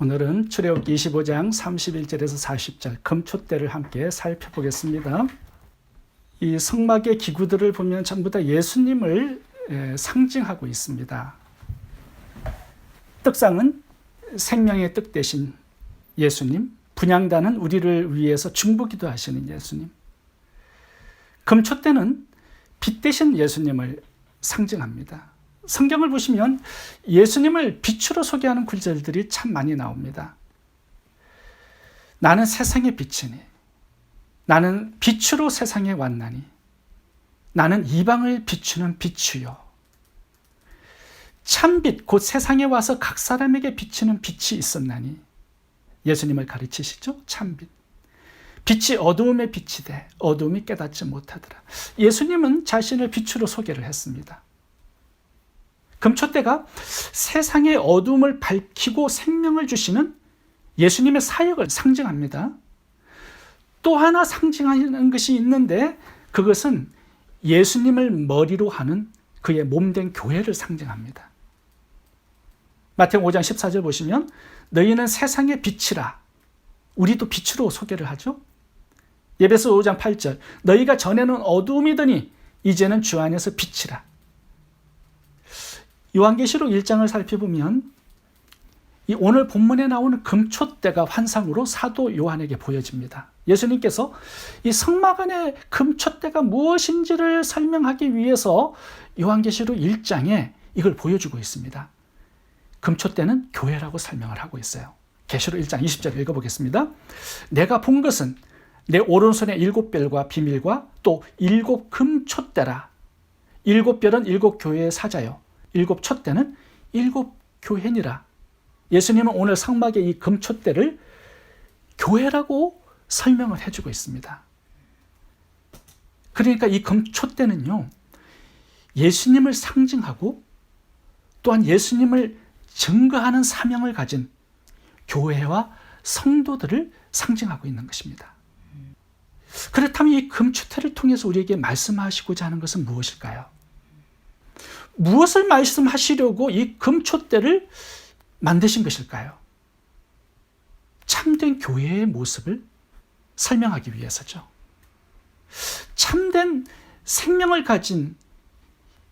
오늘은 출애굽기 25장 31절에서 40절 금초대를 함께 살펴보겠습니다. 이 성막의 기구들을 보면 전부 다 예수님을 에, 상징하고 있습니다. 떡상은 생명의 떡 대신 예수님, 분양단은 우리를 위해서 중보기도 하시는 예수님. 금초대는 빛 대신 예수님을 상징합니다. 성경을 보시면 예수님을 빛으로 소개하는 구절들이 참 많이 나옵니다. 나는 세상의 빛이니 나는 빛으로 세상에 왔나니 나는 이방을 비추는 빛이요. 참빛 곧 세상에 와서 각 사람에게 비치는 빛이 있었나니 예수님을 가르치시죠? 참빛. 빛이 어두움의 빛이 돼 어두움이 깨닫지 못하더라. 예수님은 자신을 빛으로 소개를 했습니다 금초대가 세상의 어둠을 밝히고 생명을 주시는 예수님의 사역을 상징합니다. 또 하나 상징하는 것이 있는데 그것은 예수님을 머리로 하는 그의 몸된 교회를 상징합니다. 마태복음 5장 14절 보시면 너희는 세상의 빛이라 우리도 빛으로 소개를 하죠. 예배서 5장 8절 너희가 전에는 어두움이더니 이제는 주 안에서 빛이라 요한계시록 1장을 살펴보면 이 오늘 본문에 나오는 금초대가 환상으로 사도 요한에게 보여집니다. 예수님께서 이 성막 안의 금초대가 무엇인지를 설명하기 위해서 요한계시록 1장에 이걸 보여주고 있습니다. 금초대는 교회라고 설명을 하고 있어요. 계시록 1장 20절 읽어보겠습니다. 내가 본 것은 내 오른손의 일곱 별과 비밀과 또 일곱 금초대라. 일곱 별은 일곱 교회의 사자요. 일곱 촛대는 일곱 교회니라. 예수님은 오늘 성막의 이 금촛대를 교회라고 설명을 해주고 있습니다. 그러니까 이 금촛대는요, 예수님을 상징하고 또한 예수님을 증거하는 사명을 가진 교회와 성도들을 상징하고 있는 것입니다. 그렇다면 이 금초대를 통해서 우리에게 말씀하시고자 하는 것은 무엇일까요? 무엇을 말씀하시려고 이 금초대를 만드신 것일까요? 참된 교회의 모습을 설명하기 위해서죠. 참된 생명을 가진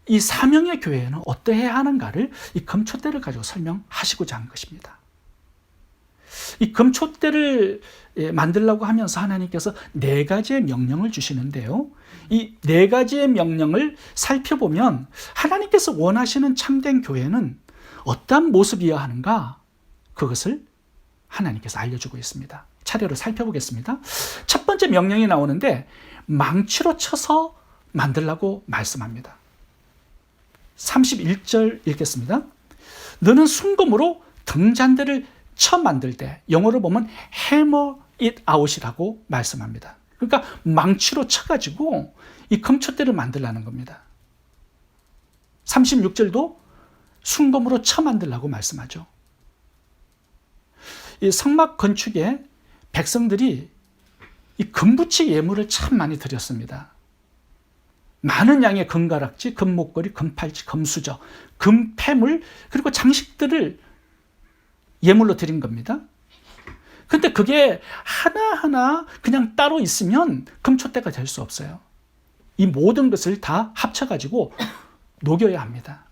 이 사명의 교회는 어떠해야 하는가를 이 금초대를 가지고 설명하시고자 한 것입니다. 이 금초대를 예, 만들라고 하면서 하나님께서 네 가지의 명령을 주시는데요. 이 네 가지의 명령을 살펴보면 하나님께서 원하시는 참된 교회는 어떠한 모습이어야 하는가? 그것을 하나님께서 알려주고 있습니다. 차례로 살펴보겠습니다. 첫 번째 명령이 나오는데 망치로 쳐서 만들라고 말씀합니다. 31절 읽겠습니다. 너는 순금으로 등잔대를 쳐 만들 때 영어로 보면 hammer it out이라고 말씀합니다. 그러니까 망치로 쳐가지고 이 금초대를 만들라는 겁니다. 36절도 순금으로 쳐 만들라고 말씀하죠. 이 성막 건축에 백성들이 이 금붙이 예물을 참 많이 드렸습니다. 많은 양의 금가락지, 금목걸이, 금팔찌, 금수저, 금패물, 그리고 장식들을 예물로 드린 겁니다. 근데 그게 하나하나 그냥 따로 있으면 금초대가 될 수 없어요. 이 모든 것을 다 합쳐가지고 녹여야 합니다.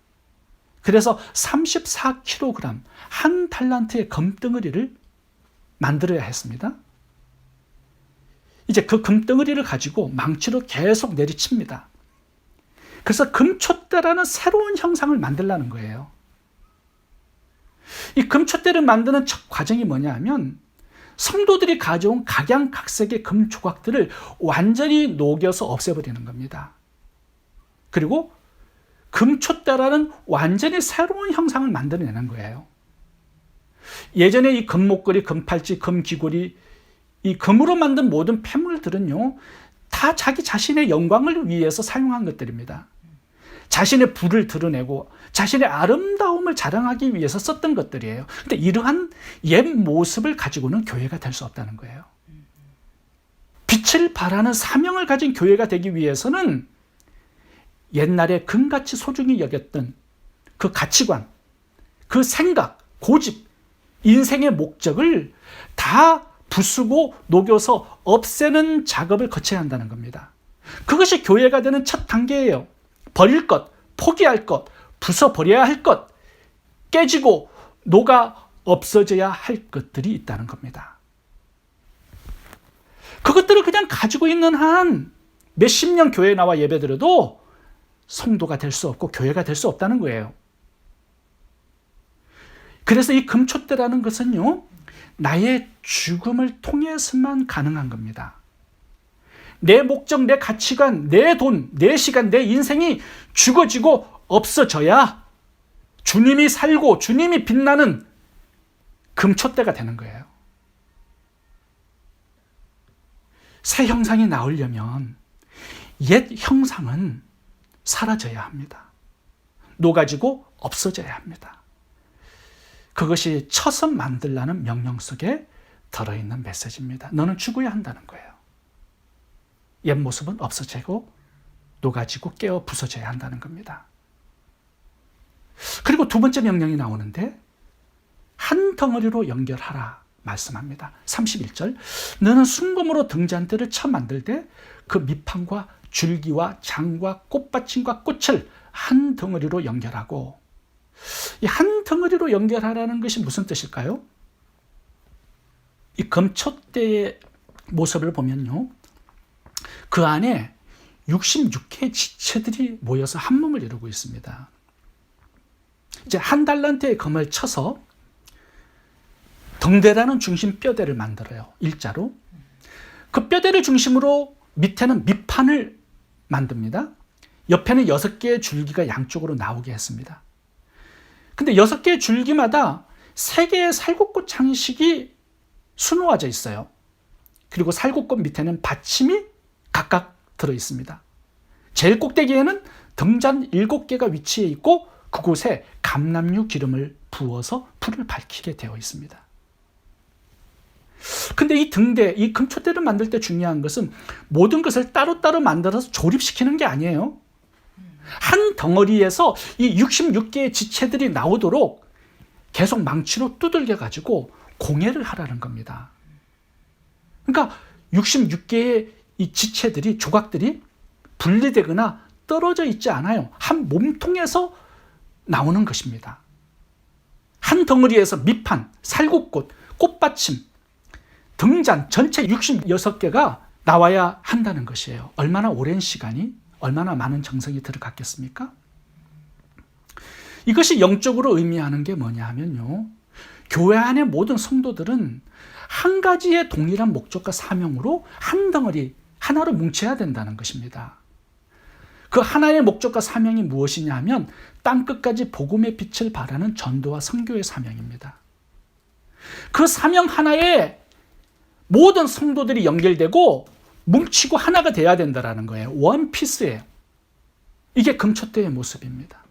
그래서 34kg, 한 탈란트의 금덩어리를 만들어야 했습니다. 이제 그 금덩어리를 가지고 망치로 계속 내리칩니다. 그래서 금초대라는 새로운 형상을 만들라는 거예요. 이 금초대를 만드는 첫 과정이 뭐냐 하면 성도들이 가져온 각양각색의 금 조각들을 완전히 녹여서 없애버리는 겁니다. 그리고 금초대라는 완전히 새로운 형상을 만들어내는 거예요. 예전에 이 금목걸이, 금팔찌, 금귀걸이, 이 금으로 만든 모든 폐물들은요, 다 자기 자신의 영광을 위해서 사용한 것들입니다. 자신의 부를 드러내고 자신의 아름다움을 자랑하기 위해서 썼던 것들이에요. 근데 이러한 옛 모습을 가지고는 교회가 될 수 없다는 거예요. 빛을 발하는 사명을 가진 교회가 되기 위해서는 옛날에 금같이 소중히 여겼던 그 가치관, 그 생각, 고집, 인생의 목적을 다 부수고 녹여서 없애는 작업을 거쳐야 한다는 겁니다. 그것이 교회가 되는 첫 단계예요. 버릴 것, 포기할 것, 부숴버려야 할 것, 깨지고 녹아 없어져야 할 것들이 있다는 겁니다. 그것들을 그냥 가지고 있는 한 몇십 년 교회에 나와 예배드려도 성도가 될 수 없고 교회가 될 수 없다는 거예요. 그래서 이 금초대라는 것은요, 나의 죽음을 통해서만 가능한 겁니다. 내 목적, 내 가치관, 내 돈, 내 시간, 내 인생이 죽어지고 없어져야 주님이 살고 주님이 빛나는 금초대가 되는 거예요. 새 형상이 나오려면 옛 형상은 사라져야 합니다. 녹아지고 없어져야 합니다. 그것이 쳐서 만들라는 명령 속에 들어있는 메시지입니다. 너는 죽어야 한다는 거예요. 옛 모습은 없어지고 녹아지고 깨어 부서져야 한다는 겁니다. 그리고 두 번째 명령이 나오는데 한 덩어리로 연결하라 말씀합니다. 31절 너는 순금으로 등잔대를 쳐 만들 때 그 밑판과 줄기와 장과 꽃받침과 꽃을 한 덩어리로 연결하고 이 한 덩어리로 연결하라는 것이 무슨 뜻일까요? 이 금초대의 모습을 보면요. 그 안에 66개의 지체들이 모여서 한 몸을 이루고 있습니다. 이제 한 달란트의 금을 쳐서 덩대라는 중심 뼈대를 만들어요. 일자로. 그 뼈대를 중심으로 밑에는 밑판을 만듭니다. 옆에는 여섯 개의 줄기가 양쪽으로 나오게 했습니다. 근데 여섯 개의 줄기마다 세 개의 살구꽃 장식이 수놓아져 있어요. 그리고 살구꽃 밑에는 받침이 각각 들어 있습니다. 제일 꼭대기에는 등잔 일곱 개가 위치해 있고 그곳에 감람류 기름을 부어서 불을 밝히게 되어 있습니다. 근데 이 등대, 이 금초대를 만들 때 중요한 것은 모든 것을 따로따로 만들어서 조립시키는 게 아니에요. 한 덩어리에서 이 66개의 지체들이 나오도록 계속 망치로 두들겨 가지고 공예를 하라는 겁니다. 그러니까 66개의 이 지체들이 조각들이 분리되거나 떨어져 있지 않아요. 한 몸통에서 나오는 것입니다. 한 덩어리에서 밑판, 살구꽃, 꽃받침, 등잔 전체 66개가 나와야 한다는 것이에요. 얼마나 오랜 시간이, 얼마나 많은 정성이 들어갔겠습니까? 이것이 영적으로 의미하는 게 뭐냐 하면요. 교회 안의 모든 성도들은 한 가지의 동일한 목적과 사명으로 한 덩어리, 하나로 뭉쳐야 된다는 것입니다. 그 하나의 목적과 사명이 무엇이냐 하면 땅 끝까지 복음의 빛을 발하는 전도와 선교의 사명입니다. 그 사명 하나에 모든 성도들이 연결되고 뭉치고 하나가 돼야 된다는 거예요. 원피스예요. 이게 금초대의 모습입니다.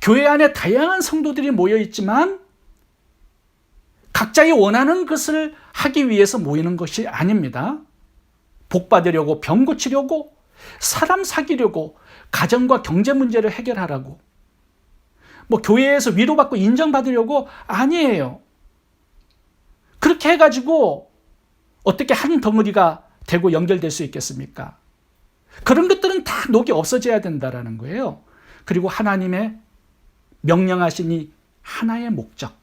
교회 안에 다양한 성도들이 모여 있지만 각자의 원하는 것을 하기 위해서 모이는 것이 아닙니다. 복 받으려고 병 고치려고 사람 사귀려고 가정과 경제 문제를 해결하라고 뭐 교회에서 위로받고 인정받으려고 아니에요. 그렇게 해가지고 어떻게 한 덩어리가 되고 연결될 수 있겠습니까? 그런 것들은 다 녹이 없어져야 된다라는 거예요. 그리고 하나님의 명령하신 이 하나의 목적.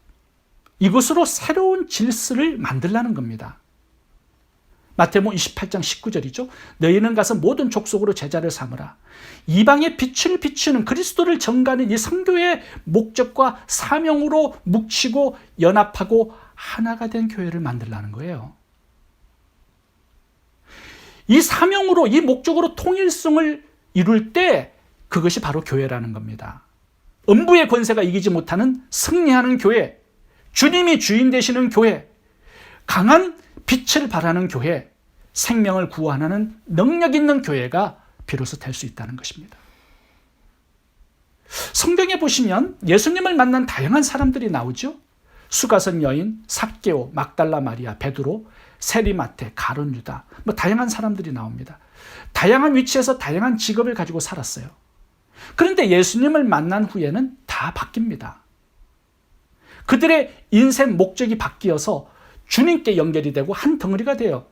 이것으로 새로운 질서를 만들라는 겁니다. 마태복음 28장 19절이죠. 너희는 가서 모든 족속으로 제자를 삼으라. 이방의 빛을 비추는 그리스도를 전가하는 이 성교의 목적과 사명으로 묵히고 연합하고 하나가 된 교회를 만들라는 거예요. 이 사명으로 이 목적으로 통일성을 이룰 때 그것이 바로 교회라는 겁니다. 음부의 권세가 이기지 못하는 승리하는 교회, 주님이 주인 되시는 교회, 강한 빛을 발하는 교회, 생명을 구원하는 능력 있는 교회가 비로소 될 수 있다는 것입니다. 성경에 보시면 예수님을 만난 다양한 사람들이 나오죠. 수가선 여인, 삭개오, 막달라 마리아, 베드로, 세리마테, 가론 유다, 뭐 다양한 사람들이 나옵니다. 다양한 위치에서 다양한 직업을 가지고 살았어요. 그런데 예수님을 만난 후에는 다 바뀝니다. 그들의 인생 목적이 바뀌어서 주님께 연결이 되고 한 덩어리가 돼요.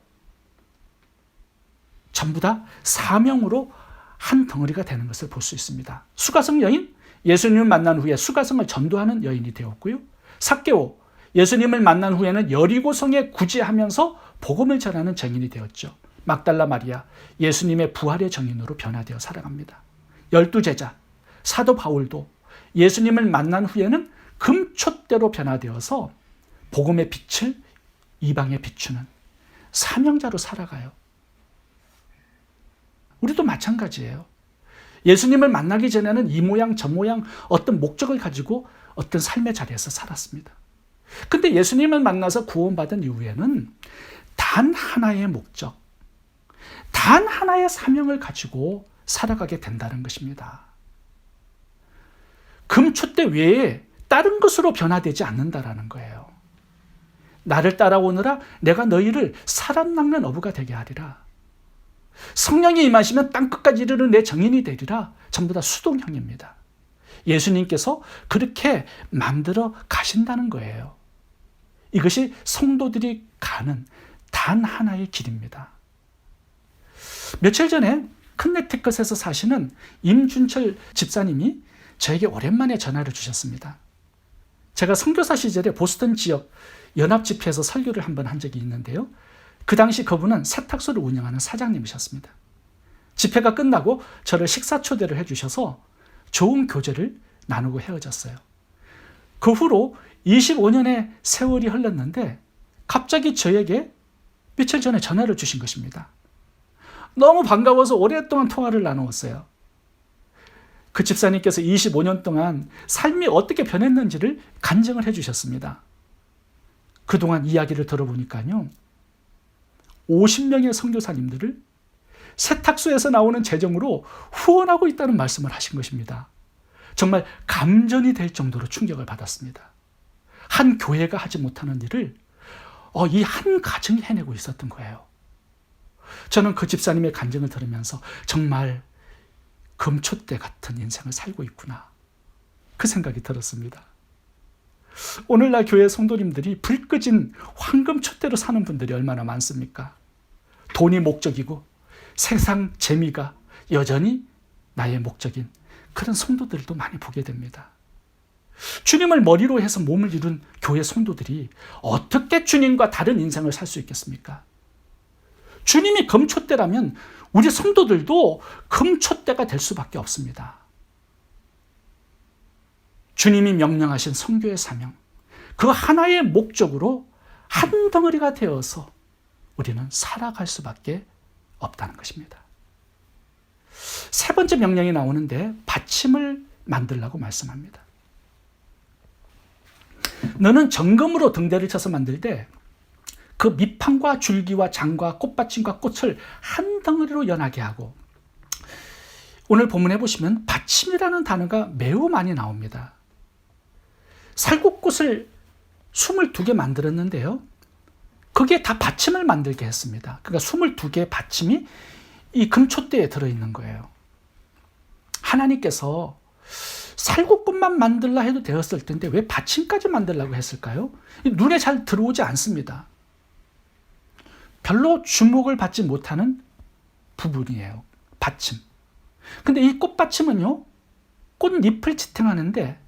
전부 다 사명으로 한 덩어리가 되는 것을 볼 수 있습니다. 수가성 여인, 예수님을 만난 후에 수가성을 전도하는 여인이 되었고요. 삭개오, 예수님을 만난 후에는 여리고성에 구제하면서 복음을 전하는 정인이 되었죠. 막달라 마리아, 예수님의 부활의 정인으로 변화되어 살아갑니다. 열두 제자, 사도 바울도 예수님을 만난 후에는 금촛대로 변화되어서 복음의 빛을 이방에 비추는 사명자로 살아가요. 우리도 마찬가지예요. 예수님을 만나기 전에는 이 모양 저 모양 어떤 목적을 가지고 어떤 삶의 자리에서 살았습니다. 근데 예수님을 만나서 구원받은 이후에는 단 하나의 목적, 단 하나의 사명을 가지고 살아가게 된다는 것입니다. 금초대 외에 다른 것으로 변화되지 않는다라는 거예요. 나를 따라오느라 내가 너희를 낚는 어부가 되게 하리라. 성령이 임하시면 땅끝까지 이르는 내 정인이 되리라. 전부 다 수동형입니다. 예수님께서 그렇게 만들어 가신다는 거예요. 이것이 성도들이 가는 단 하나의 길입니다. 며칠 전에 큰네티컷에서 사시는 임준철 집사님이 저에게 오랜만에 전화를 주셨습니다. 제가 선교사 시절에 보스턴 지역 연합 집회에서 설교를 한 번 한 적이 있는데요. 그 당시 그분은 세탁소를 운영하는 사장님이셨습니다. 집회가 끝나고 저를 식사 초대를 해주셔서 좋은 교제를 나누고 헤어졌어요. 그 후로 25년의 세월이 흘렀는데 갑자기 저에게 며칠 전에 전화를 주신 것입니다. 너무 반가워서 오랫동안 통화를 나누었어요. 그 집사님께서 25년 동안 삶이 어떻게 변했는지를 간증을 해주셨습니다. 그동안 이야기를 들어보니까요. 50명의 선교사님들을 세탁소에서 나오는 재정으로 후원하고 있다는 말씀을 하신 것입니다. 정말 감전이 될 정도로 충격을 받았습니다. 한 교회가 하지 못하는 일을 어, 이한 가정이 해내고 있었던 거예요. 저는 그 집사님의 간증을 들으면서 정말 금초대 같은 인생을 살고 있구나. 그 생각이 들었습니다. 오늘날 교회 성도님들이 불 끄진 황금 촛대로 사는 분들이 얼마나 많습니까? 돈이 목적이고 세상 재미가 여전히 나의 목적인 그런 성도들도 많이 보게 됩니다. 주님을 머리로 해서 몸을 이룬 교회 성도들이 어떻게 주님과 다른 인생을 살 수 있겠습니까? 주님이 금초대라면 우리 성도들도 금초대가 될 수밖에 없습니다. 주님이 명령하신 성교의 사명, 그 하나의 목적으로 한 덩어리가 되어서 우리는 살아갈 수밖에 없다는 것입니다. 세 번째 명령이 나오는데 받침을 만들라고 말씀합니다. 너는 정금으로 등대를 쳐서 만들 때 그 밑판과 줄기와 장과 꽃받침과 꽃을 한 덩어리로 연하게 하고 오늘 본문에 보시면 받침이라는 단어가 매우 많이 나옵니다. 살구꽃을 22개 만들었는데요. 그게 다 받침을 만들게 했습니다. 그러니까 22개의 받침이 이 금초대에 들어있는 거예요. 하나님께서 살구꽃만 만들라 해도 되었을 텐데 왜 받침까지 만들라고 했을까요? 눈에 잘 들어오지 않습니다. 별로 주목을 받지 못하는 부분이에요. 받침. 근데 이 꽃받침은요, 꽃잎을 지탱하는데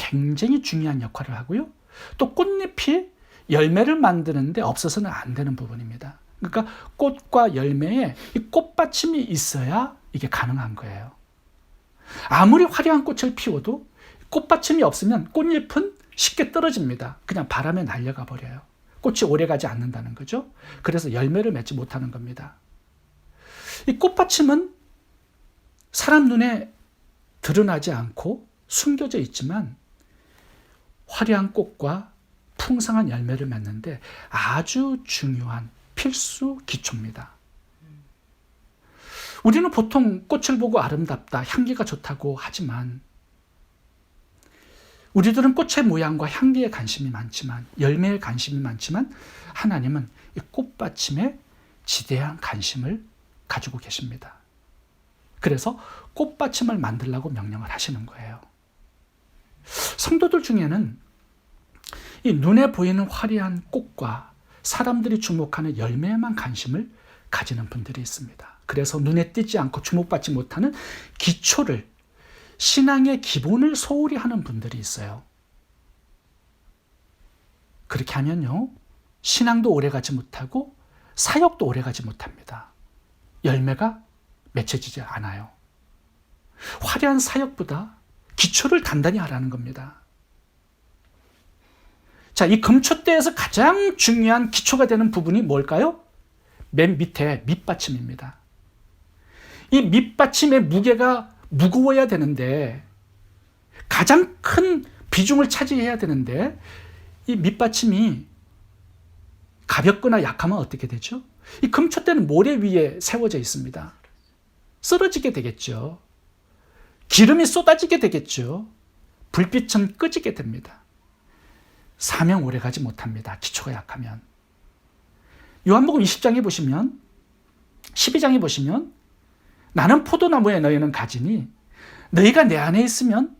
굉장히 중요한 역할을 하고요. 또 꽃잎이 열매를 만드는데 없어서는 안 되는 부분입니다. 그러니까 꽃과 열매에 이 꽃받침이 있어야 이게 가능한 거예요. 아무리 화려한 꽃을 피워도 꽃받침이 없으면 꽃잎은 쉽게 떨어집니다. 그냥 바람에 날려가 버려요. 꽃이 오래 가지 않는다는 거죠. 그래서 열매를 맺지 못하는 겁니다. 이 꽃받침은 사람 눈에 드러나지 않고 숨겨져 있지만 화려한 꽃과 풍성한 열매를 맺는데 아주 중요한 필수 기초입니다. 우리는 보통 꽃을 보고 아름답다, 향기가 좋다고 하지만 우리들은 꽃의 모양과 향기에 관심이 많지만 열매에 관심이 많지만 하나님은 이 꽃받침에 지대한 관심을 가지고 계십니다. 그래서 꽃받침을 만들라고 명령을 하시는 거예요. 성도들 중에는 이 눈에 보이는 화려한 꽃과 사람들이 주목하는 열매에만 관심을 가지는 분들이 있습니다. 그래서 눈에 띄지 않고 주목받지 못하는 기초를 신앙의 기본을 소홀히 하는 분들이 있어요. 그렇게 하면요. 신앙도 오래가지 못하고 사역도 오래가지 못합니다. 열매가 맺혀지지 않아요. 화려한 사역보다 기초를 단단히 하라는 겁니다. 자, 이 금초대에서 가장 중요한 기초가 되는 부분이 뭘까요? 맨 밑에 밑받침입니다. 이 밑받침의 무게가 무거워야 되는데 가장 큰 비중을 차지해야 되는데 이 밑받침이 가볍거나 약하면 어떻게 되죠? 이 금초대는 모래 위에 세워져 있습니다. 쓰러지게 되겠죠. 기름이 쏟아지게 되겠죠. 불빛은 끄지게 됩니다. 사명 오래 가지 못합니다. 기초가 약하면. 요한복음 20장에 보시면 12장에 보시면 나는 포도나무에 너희는 가지니 너희가 내 안에 있으면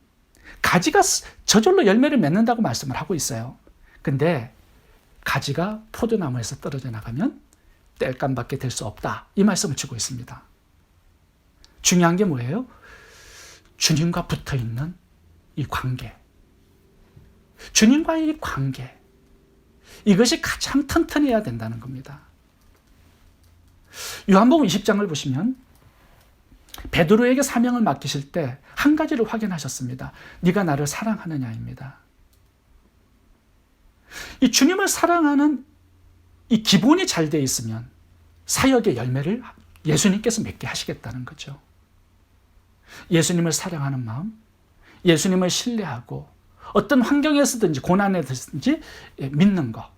가지가 저절로 열매를 맺는다고 말씀을 하고 있어요. 근데 가지가 포도나무에서 떨어져 나가면 뗄감밖에 될 수 없다. 이 말씀을 주고 있습니다. 중요한 게 뭐예요? 주님과 붙어 있는 이 관계. 주님과의 이 관계. 이것이 가장 튼튼해야 된다는 겁니다. 요한복음 20장을 보시면 베드로에게 사명을 맡기실 때 한 가지를 확인하셨습니다. 네가 나를 사랑하느냐입니다. 이 주님을 사랑하는 이 기본이 잘 돼 있으면 사역의 열매를 예수님께서 맺게 하시겠다는 거죠. 예수님을 사랑하는 마음, 예수님을 신뢰하고 어떤 환경에서든지 고난에든지 믿는 것.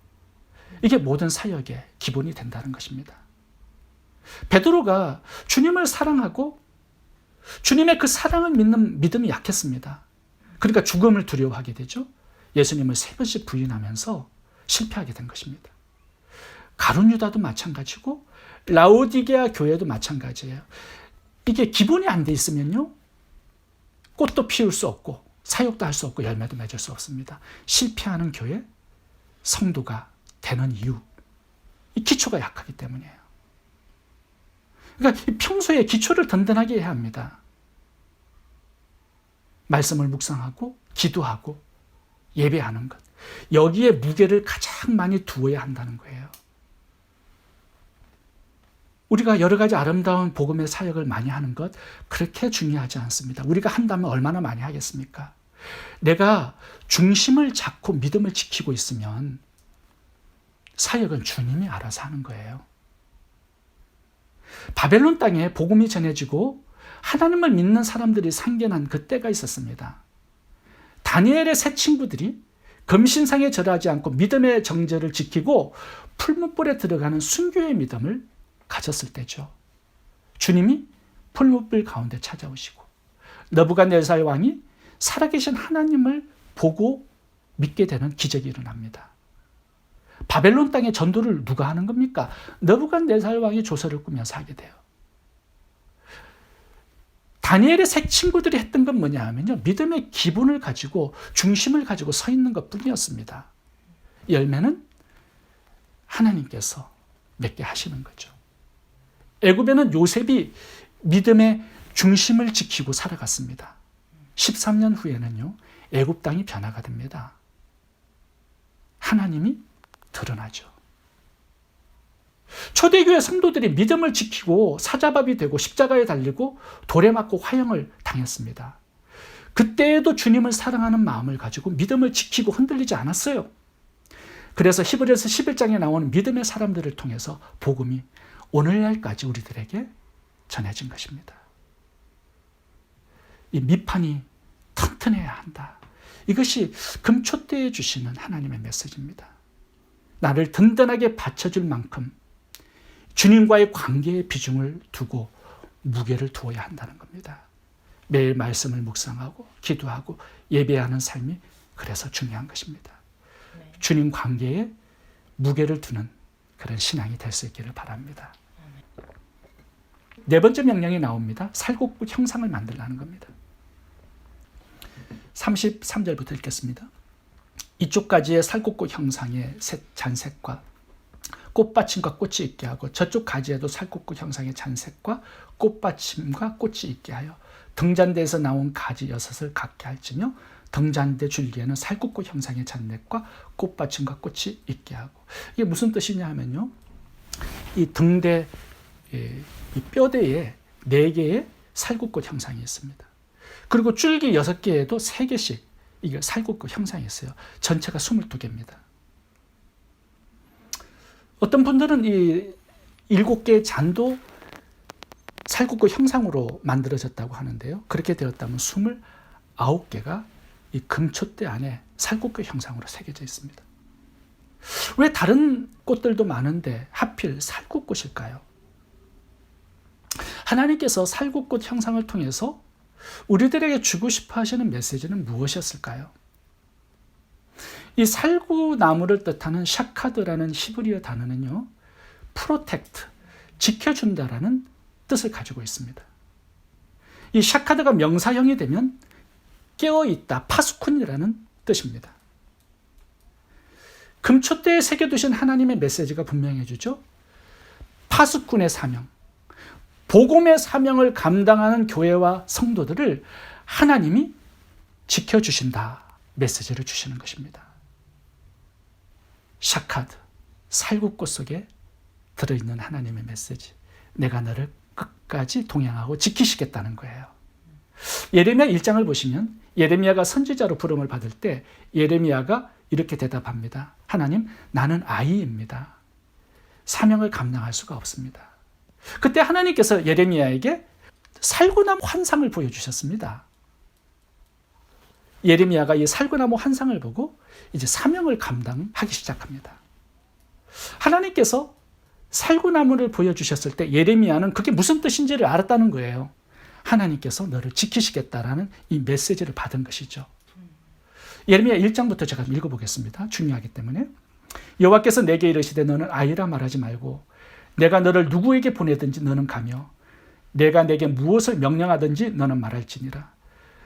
이게 모든 사역의 기본이 된다는 것입니다. 베드로가 주님을 사랑하고 주님의 그 사랑을 믿는 믿음이 약했습니다. 그러니까 죽음을 두려워하게 되죠. 예수님을 세 번씩 부인하면서 실패하게 된 것입니다. 가룟 유다도 마찬가지고 라오디게아 교회도 마찬가지예요. 이게 기본이 안 돼 있으면요. 꽃도 피울 수 없고 사역도 할 수 없고 열매도 맺을 수 없습니다. 실패하는 교회 성도가 되는 이유 이 기초가 약하기 때문이에요. 그러니까 평소에 기초를 든든하게 해야 합니다. 말씀을 묵상하고 기도하고 예배하는 것. 여기에 무게를 가장 많이 두어야 한다는 거예요. 우리가 여러 가지 아름다운 복음의 사역을 많이 하는 것 그렇게 중요하지 않습니다. 우리가 한다면 얼마나 많이 하겠습니까? 내가 중심을 잡고 믿음을 지키고 있으면 사역은 주님이 알아서 하는 거예요. 바벨론 땅에 복음이 전해지고 하나님을 믿는 사람들이 상견한 그때가 있었습니다. 다니엘의 세 친구들이 금신상에 절하지 않고 믿음의 정절을 지키고 풀무불에 들어가는 순교의 믿음을 가졌을 때죠. 주님이 풀무불 가운데 찾아오시고 너부갓네살 왕이 살아계신 하나님을 보고 믿게 되는 기적이 일어납니다. 바벨론 땅의 전도를 누가 하는 겁니까? 너부갓네살 왕이 조서를 꾸며서 하게 돼요. 다니엘의 새 친구들이 했던 건 뭐냐 하면요. 믿음의 기본을 가지고 중심을 가지고 서 있는 것 뿐이었습니다. 열매는 하나님께서 맺게 하시는 거죠. 애굽에는 요셉이 믿음의 중심을 지키고 살아갔습니다. 13년 후에는요. 애굽 땅이 변화가 됩니다. 하나님이 드러나죠. 초대교회 성도들이 믿음을 지키고 사자밥이 되고 십자가에 달리고 돌에 맞고 화형을 당했습니다. 그때에도 주님을 사랑하는 마음을 가지고 믿음을 지키고 흔들리지 않았어요. 그래서 히브리서 11장에 나오는 믿음의 사람들을 통해서 복음이 오늘날까지 우리들에게 전해진 것입니다. 이 밑판이 튼튼해야 한다. 이것이 금초대에 주시는 하나님의 메시지입니다. 나를 든든하게 받쳐줄 만큼 주님과의 관계의 비중을 두고 무게를 두어야 한다는 겁니다. 매일 말씀을 묵상하고 기도하고 예배하는 삶이 그래서 중요한 것입니다. 주님 관계에 무게를 두는 그런 신앙이 될 수 있기를 바랍니다. 네 번째 명령이 나옵니다. 살곡구 형상을 만들라는 겁니다. 33절부터 읽겠습니다. 이쪽 가지의 살구꽃 형상의 색, 잔색과 꽃받침과 꽃이 있게 하고 저쪽 가지에도 살구꽃 형상의 잔색과 꽃받침과 꽃이 있게 하여 등잔대에서 나온 가지 여섯을 갖게 할지며 등잔대 줄기에는 살구꽃 형상의 잔넷과 꽃받침과 꽃이 있게 하고 이게 무슨 뜻이냐 하면요 이 등대 예, 이 뼈대에 네 개의 살구꽃 형상이 있습니다. 그리고 줄기 여섯 개에도 세 개씩 이게 살구꽃 형상이 있어요. 전체가 22개입니다. 어떤 분들은 이 일곱 개의 잔도 살구꽃 형상으로 만들어졌다고 하는데요. 그렇게 되었다면 29개가 이 금초대 안에 살구꽃 형상으로 새겨져 있습니다. 왜 다른 꽃들도 많은데 하필 살구꽃일까요? 하나님께서 살구꽃 형상을 통해서 우리들에게 주고 싶어 하시는 메시지는 무엇이었을까요? 이 살구나무를 뜻하는 샤카드라는 히브리어 단어는요, 프로텍트, 지켜준다라는 뜻을 가지고 있습니다. 이 샤카드가 명사형이 되면 깨어있다, 파수쿤이라는 뜻입니다. 금초대에 새겨두신 하나님의 메시지가 분명해주죠. 파수꾼의 사명, 복음의 사명을 감당하는 교회와 성도들을 하나님이 지켜주신다 메시지를 주시는 것입니다. 샤카드, 살구꽃 속에 들어있는 하나님의 메시지. 내가 너를 끝까지 동행하고 지키시겠다는 거예요. 예레미야 1장을 보시면 예레미야가 선지자로 부름을 받을 때 예레미야가 이렇게 대답합니다. 하나님, 나는 아이입니다. 사명을 감당할 수가 없습니다. 그때 하나님께서 예레미야에게 살구나무 환상을 보여주셨습니다. 예레미야가 이 살구나무 환상을 보고 이제 사명을 감당하기 시작합니다. 하나님께서 살구나무를 보여주셨을 때 예레미야는 그게 무슨 뜻인지를 알았다는 거예요. 하나님께서 너를 지키시겠다라는 이 메시지를 받은 것이죠. 예레미야 1장부터 제가 읽어보겠습니다. 중요하기 때문에 여호와께서 내게 이르시되 너는 아이라 말하지 말고 내가 너를 누구에게 보내든지 너는 가며 내가 내게 무엇을 명령하든지 너는 말할지니라.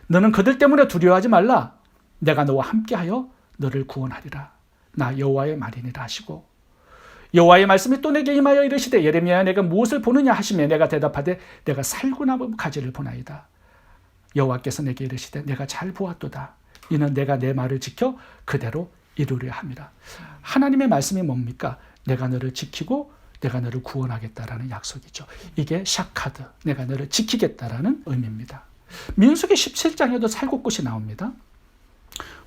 너는 그들 때문에 두려워하지 말라. 내가 너와 함께하여 너를 구원하리라. 나 여호와의 말이니라 하시고 여호와의 말씀이 또 내게 임하여 이르시되 예레미야 내가 무엇을 보느냐 하시며 내가 대답하되 내가 살구나무 가지를 보나이다. 여호와께서 내게 이르시되 내가 잘 보았도다. 이는 내가 내 말을 지켜 그대로 이루려 함이라. 하나님의 말씀이 뭡니까? 내가 너를 지키고 내가 너를 구원하겠다라는 약속이죠. 이게 샤카드, 내가 너를 지키겠다라는 의미입니다. 민수기 17장에도 살구꽃이 나옵니다.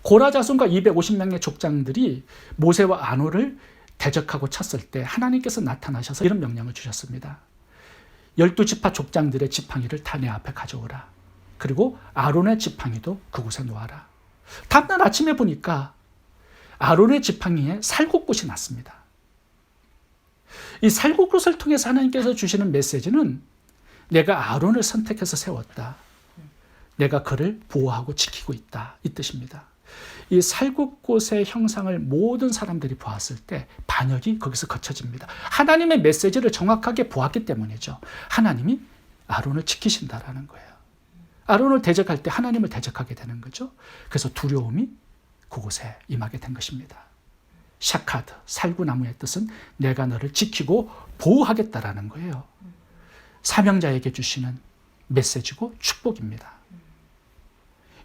고라 자손과 250명의 족장들이 모세와 아노를 대적하고 쳤을 때 하나님께서 나타나셔서 이런 명령을 주셨습니다. 열두 지파 족장들의 지팡이를 다 내 앞에 가져오라. 그리고 아론의 지팡이도 그곳에 놓아라. 다음날 아침에 보니까 아론의 지팡이에 살구꽃이 났습니다. 이 살구꽃을 통해서 하나님께서 주시는 메시지는 내가 아론을 선택해서 세웠다. 내가 그를 보호하고 지키고 있다. 이 뜻입니다. 이 살구꽃의 형상을 모든 사람들이 보았을 때 반역이 거기서 거쳐집니다. 하나님의 메시지를 정확하게 보았기 때문이죠. 하나님이 아론을 지키신다라는 거예요. 아론을 대적할 때 하나님을 대적하게 되는 거죠. 그래서 두려움이 그곳에 임하게 된 것입니다. 샤카드, 살구나무의 뜻은 내가 너를 지키고 보호하겠다라는 거예요. 사명자에게 주시는 메시지고 축복입니다.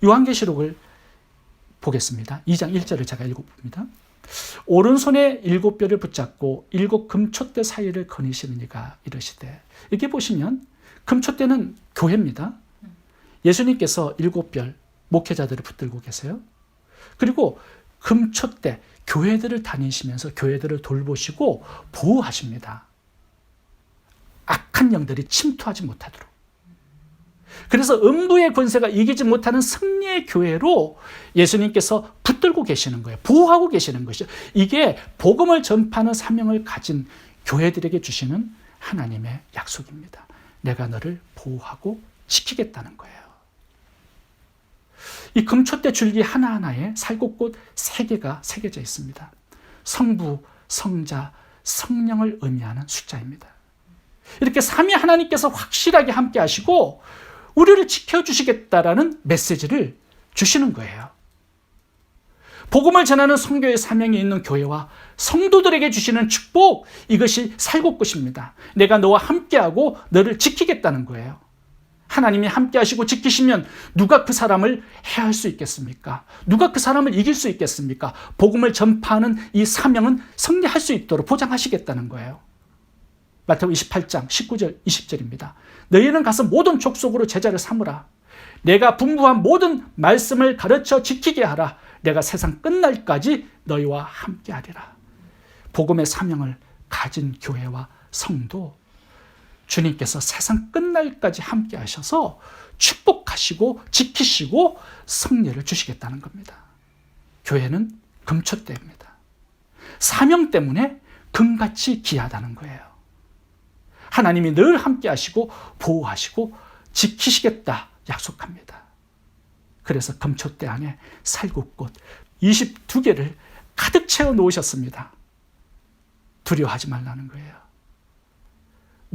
요한계시록을 보겠습니다. 2장 1절을 제가 읽어봅니다. 오른손에 일곱 뼈를 붙잡고 일곱 금촛대 사이를 거니시는 이가 이러시되 이렇게 보시면 금촛대는 교회입니다. 예수님께서 일곱 별 목회자들을 붙들고 계세요. 그리고 금촛대 교회들을 다니시면서 교회들을 돌보시고 보호하십니다. 악한 영들이 침투하지 못하도록. 그래서 음부의 권세가 이기지 못하는 승리의 교회로 예수님께서 붙들고 계시는 거예요. 보호하고 계시는 것이죠. 이게 복음을 전파하는 사명을 가진 교회들에게 주시는 하나님의 약속입니다. 내가 너를 보호하고 지키겠다는 거예요. 이 금초대 줄기 하나하나에 살구꽃 세 개가 새겨져 있습니다. 성부, 성자, 성령을 의미하는 숫자입니다. 이렇게 삼위 하나님께서 확실하게 함께 하시고 우리를 지켜 주시겠다라는 메시지를 주시는 거예요. 복음을 전하는 선교의 사명이 있는 교회와 성도들에게 주시는 축복 이것이 살곡것입니다. 내가 너와 함께하고 너를 지키겠다는 거예요. 하나님이 함께 하시고 지키시면 누가 그 사람을 해할 수 있겠습니까? 누가 그 사람을 이길 수 있겠습니까? 복음을 전파하는 이 사명은 성리할 수 있도록 보장하시겠다는 거예요. 마태복음 28장 19절 20절입니다. 너희는 가서 모든 족속으로 제자를 삼으라. 내가 분부한 모든 말씀을 가르쳐 지키게 하라. 내가 세상 끝날까지 너희와 함께 하리라. 복음의 사명을 가진 교회와 성도 주님께서 세상 끝날까지 함께 하셔서 축복하시고 지키시고 승리를 주시겠다는 겁니다. 교회는 금초대입니다. 사명 때문에 금같이 귀하다는 거예요. 하나님이 늘 함께 하시고 보호하시고 지키시겠다 약속합니다. 그래서 금초대 안에 살구꽃 22개를 가득 채워 놓으셨습니다. 두려워하지 말라는 거예요.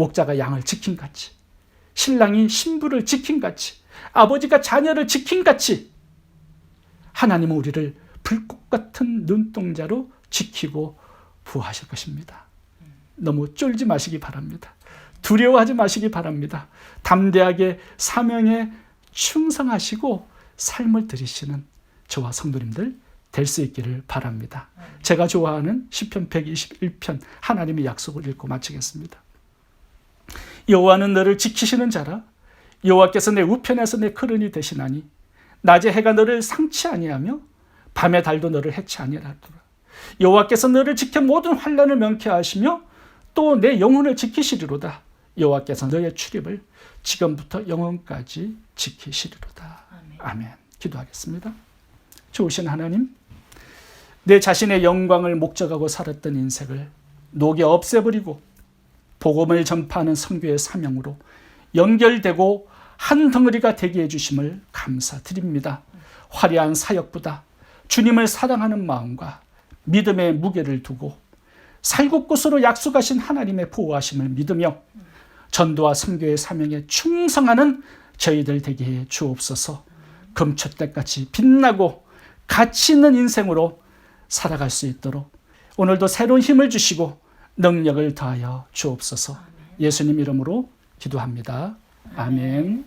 목자가 양을 지킨 같이, 신랑이 신부를 지킨 같이, 아버지가 자녀를 지킨 같이, 하나님은 우리를 불꽃 같은 눈동자로 지키고 부하실 것입니다. 너무 쫄지 마시기 바랍니다. 두려워하지 마시기 바랍니다. 담대하게 사명에 충성하시고 삶을 들이시는 저와 성도님들 될 수 있기를 바랍니다. 제가 좋아하는 시편 121편 하나님의 약속을 읽고 마치겠습니다. 여호와는 너를 지키시는 자라. 여호와께서 내 우편에서 내 크른이 되시나니 낮에 해가 너를 상치 아니하며 밤에 달도 너를 해치 아니하더라. 여호와께서 너를 지켜 모든 환란을 명쾌하시며 또 내 영혼을 지키시리로다. 여호와께서 너의 출입을 지금부터 영원까지 지키시리로다. 아멘. 기도하겠습니다. 좋으신 하나님, 내 자신의 영광을 목적하고 살았던 인생을 녹여 없애버리고 복음을 전파하는 선교의 사명으로 연결되고 한 덩어리가 되게 해주심을 감사드립니다. 화려한 사역보다 주님을 사랑하는 마음과 믿음의 무게를 두고 살국곳으로 약속하신 하나님의 보호하심을 믿으며 전도와 선교의 사명에 충성하는 저희들 되게 해 주옵소서. 금초 때까지 빛나고 가치 있는 인생으로 살아갈 수 있도록 오늘도 새로운 힘을 주시고 능력을 더하여 주옵소서. 예수님 이름으로 기도합니다. 아멘.